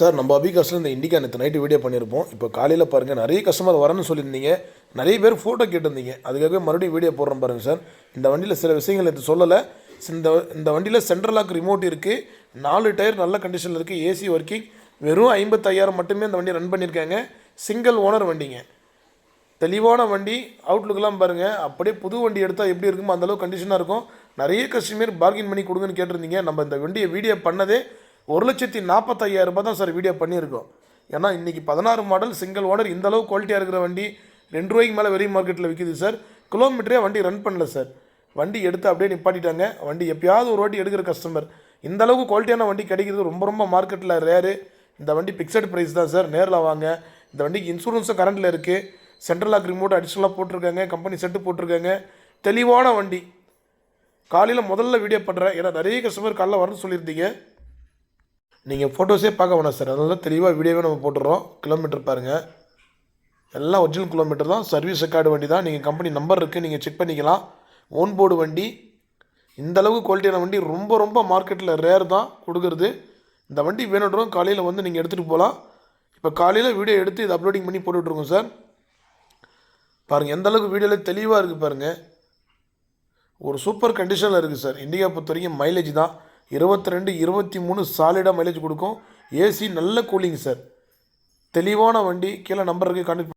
Sir நம்ம அபிகாஸில் இந்த இண்டிகா நேற்று நைட்டு வீடியோ பண்ணியிருப்போம் இப்போ காலையில் பாருங்கள் நிறைய கஸ்டமர் வரேன்னு சொல்லியிருந்தீங்க. நிறைய பேர் ஃபோட்டோ கேட்டிருந்தீங்க. அதுக்காகவே மறுபடியும் வீடியோ போடுறோம் பாருங்கள் சார். இந்த வண்டியில் சில விஷயங்கள் நேற்று சொல்லலை. இந்த இந்த வண்டியில் சென்ட்ரல் லாக் ரிமோட் இருக்குது நாலு டயர் நல்ல கண்டிஷனில் இருக்குது ஏசி ஒர்க்கிங் வெறும் ஐம்பத்தாயிரம் மட்டுமே இந்த வண்டியை ரன் பண்ணியிருக்காங்க. சிங்கிள் ஓனர் வண்டிங்க. தெளிவான வண்டி அவுட்லுக்கெல்லாம் பாருங்கள் அப்படியே புது வண்டி எடுத்தால் எப்படி இருக்குமோ அந்தளவு கண்டிஷனாக இருக்கும். நிறைய கஸ்டமர் பார்கின் பண்ணி கொடுங்கன்னு கேட்டிருந்தீங்க. நம்ம இந்த வண்டியை வீடியோ பண்ணதே ஒரு லட்சத்தி நாற்பத்தையாயிரம் ரூபாய் தான் சார் வீடியோ பண்ணியிருக்கோம். ஏன்னா இன்றைக்கி பதினாறு மாடல் சிங்கிள் ஓனர் இந்த அளவு குவாலிட்டியாக இருக்கிற வண்டி ரெண்டு ரூபாய்க்கு மேலே வெளி மார்க்கெட்டில் விற்கிது சார். கிலோமீட்டரே வண்டி ரன் பண்ணல சார். வண்டி எடுத்து அப்படியே நிப்பாட்டிட்டாங்க. வண்டி எப்பயாவது ஒரு வாட்டி எடுக்கிற கஸ்டமர் இந்த அளவுக்கு குவாலிட்டியான வண்டி கிடைக்கிறது ரொம்ப ரொம்ப மார்க்கெட்டில் ரேரு இந்த வண்டி பிக்சட் ப்ரைஸ் தான் சார். நேரில் வாங்க. இந்த வண்டிக்கு இன்சூரன்ஸும் கரண்டில் இருக்குது சென்ட்ரல் லாக் ரிமோட் அடிஷ்னலாக போட்டிருக்காங்க. கம்பெனி செட்டு போட்டிருக்காங்க. தெளிவான வண்டி. காலையில் முதல்ல வீடியோ பண்ணுறேன் ஏன்னா நிறைய கஸ்டமர் காலைல வரணும்னு சொல்லியிருந்தீங்க. நீங்கள் ஃபோட்டோஸே பார்க்க வேணாம் சார் அதனால தெளிவாக வீடியோவே நம்ம போட்டுடுறோம் கிலோமீட்டர் பாருங்கள் எல்லாம் ஒரிஜினல் கிலோமீட்டர் தான். சர்வீஸ் ரெக்கார்டு வண்டி தான் நீங்கள் கம்பெனி நம்பர் இருக்குது நீங்கள் செக் பண்ணிக்கலாம். ஓன் போர்டு வண்டி. இந்த அளவுக்கு குவாலிட்டியான வண்டி ரொம்ப ரொம்ப மார்க்கெட்டில் ரேர் தான் கொடுக்குறது. இந்த வண்டி வேணுன்றோம் காலையில் வந்து நீங்கள் எடுத்துகிட்டு போகலாம் இப்போ காலையில் வீடியோ எடுத்து இது அப்லோடிங் பண்ணி போட்டுட்ருக்கோம் சார் பாருங்கள் எந்த அளவுக்கு வீடியோவில் தெளிவாக இருக்குது பாருங்கள் ஒரு சூப்பர் கண்டிஷனில் இருக்குது சார் இண்டிகா பொறுத்த வரைக்கும் மைலேஜ் தான். இருபத்தி ரெண்டு இருபத்தி மூணு சாலிடாக மைலேஜ் கொடுக்கும். ஏசி நல்ல கூலிங் சார் தெளிவான வண்டி கீழே நம்பருக்கு கனெக்ட்